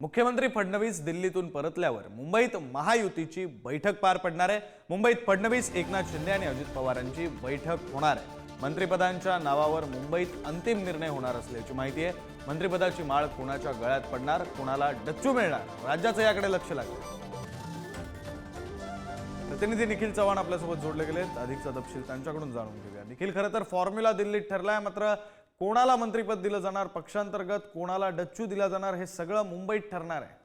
मुख्यमंत्री फडणवीस दिल्लीतून परतल्यावर मुंबईत महायुतीची बैठक पार पडणार आहे. मुंबईत फडणवीस एकनाथ शिंदे आणि अजित पवारांची बैठक होणार आहे. मंत्रिपदांच्या नावावर मुंबईत अंतिम निर्णय होणार असल्याची माहिती आहे. मंत्रिपदाची माळ कोणाच्या गळ्यात पडणार कोणाला डच्चू मिळणार राज्याचं याकडे लक्ष लागलं. प्रतिनिधी निखिल चव्हाण आपल्यासोबत जोडले गेलेत. अधिकचा तपशील त्यांच्याकडून जाणून घेऊया. निखिल खरं तर फॉर्म्युला दिल्लीत ठरलाय मात्र कोणाला मंत्रिपद दिलं जाणार पक्षांतर्गत कोणाला डच्चू दिला जाणार हे सगळं मुंबईत ठरणार आहे.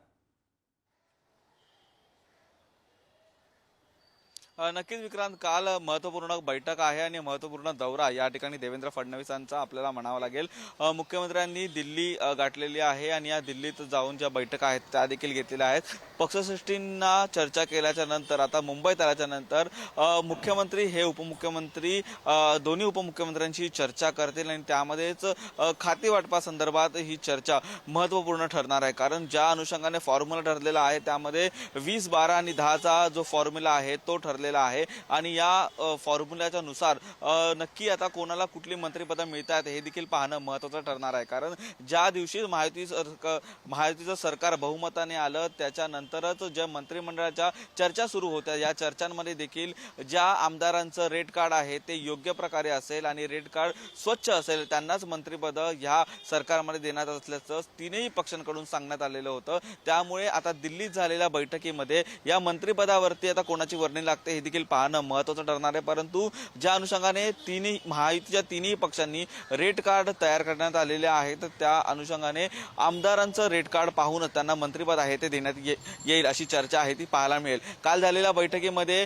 नक्कीच विक्रांत काल महत्त्वपूर्ण बैठक आहे आणि महत्त्वपूर्ण दौरा या ठिकाणी देवेंद्र फडणवीसांचा आपल्याला म्हणावा लागेल. मुख्यमंत्र्यांनी दिल्ली गाठलेली आहे आणि या दिल्लीत जाऊन ज्या बैठका आहेत त्या देखील घेतलेल्या आहेत. पक्षसृष्टींना चर्चा केल्याच्यानंतर आता मुंबईत आल्याच्यानंतर मुख्यमंत्री हे उपमुख्यमंत्री दोन्ही उपमुख्यमंत्र्यांशी चर्चा करतील आणि त्यामध्येच अ, वाटपासंदर्भात ही चर्चा महत्त्वपूर्ण ठरणार आहे. कारण ज्या अनुषंगाने फॉर्म्युला ठरलेला आहे त्यामध्ये वीस बारा आणि दहाचा जो फॉर्म्युला आहे तो ठरलेला आहे. आणि या फॉर्म्युल्याच्या नुसार नक्की आता कोणाला कुठली मंत्रिपदं मिळतात हे देखील पाहणं महत्त्वाचं ठरणार आहे. कारण ज्या दिवशी महायुती सरक महायुतीचं सरकार बहुमताने आलं त्याच्यानंतरच ज्या मंत्रिमंडळाच्या चर्चा सुरू होत्या या चर्चांमध्ये देखील ज्या आमदारांचं रेड कार्ड आहे ते योग्य प्रकारे असेल आणि रेड कार्ड स्वच्छ असेल त्यांनाच मंत्रिपद ह्या सरकारमध्ये देण्यात असल्याचं तीनही पक्षांकडून सांगण्यात आलेलं होतं. त्यामुळे आता दिल्लीत झालेल्या बैठकीमध्ये या मंत्रिपदावरती आता कोणाची वर्णी लागते हे देखील पाहणं महत्त्वाचं ठरणार आहे. परंतु ज्या अनुषंगाने तिन्ही महायुतीच्या तिन्ही पक्षांनी रेड कार्ड तयार करण्यात आलेले आहेत त्या अनुषंगाने आमदारांचं रेड कार्ड पाहूनच त्यांना मंत्रिपद आहे ते देण्यात ये- येईल अशी चर्चा आहे ती पाहायला मिळेल. काल झालेल्या बैठकीमध्ये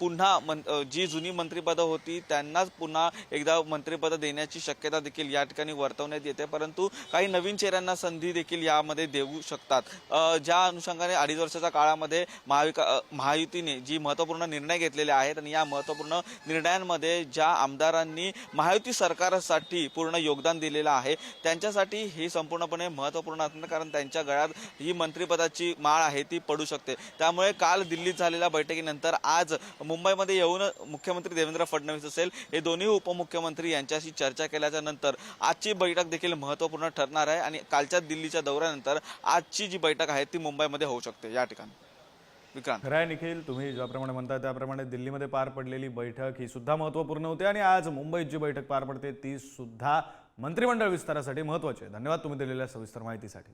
पुन्हा मं जी जुनी मंत्रिपदं होती त्यांनाच पुन्हा एकदा मंत्रिपदं देण्याची शक्यता देखील या ठिकाणी वर्तवण्यात येते. परंतु काही नवीन चेहऱ्यांना संधी देखील यामध्ये देऊ शकतात. ज्या अनुषंगाने अडीच वर्षाच्या काळामध्ये महाविका महायुतीने जी महत्त्वपूर्ण निर्णय घेतलेले आहेत आणि या महत्त्वपूर्ण निर्णयांमध्ये ज्या आमदारांनी महायुती सरकारसाठी पूर्ण योगदान दिलेलं आहे त्यांच्यासाठी हे संपूर्णपणे महत्त्वपूर्ण असणार कारण त्यांच्या गळ्यात ही मंत्रिपदाची माळ आहे ती पडू शकते. त्यामुळे काल दिल्लीत झालेल्या बैठकीनंतर आज मुंबईमध्ये येऊन मुख्यमंत्री देवेंद्र फडणवीस असेल हे दोन्ही उपमुख्यमंत्री यांच्याशी चर्चा केल्याच्यानंतर आजची बैठक देखील महत्त्वपूर्ण ठरणार आहे आणि कालच्या दिल्लीच्या दौऱ्यानंतर आजची जी बैठक आहे ती मुंबईमध्ये होऊ शकते. या ठिकाणी. विक्रांत. खरं आहे निखिल तुम्ही ज्याप्रमाणे म्हणता त्याप्रमाणे दिल्लीमध्ये पार पडलेली बैठक ही सुद्धा महत्त्वपूर्ण होती आणि आज मुंबईत जी बैठक पार पडते ती सुद्धा मंत्रिमंडळ विस्तारासाठी महत्त्वाची आहे. धन्यवाद तुम्ही दिलेल्या सविस्तर माहितीसाठी.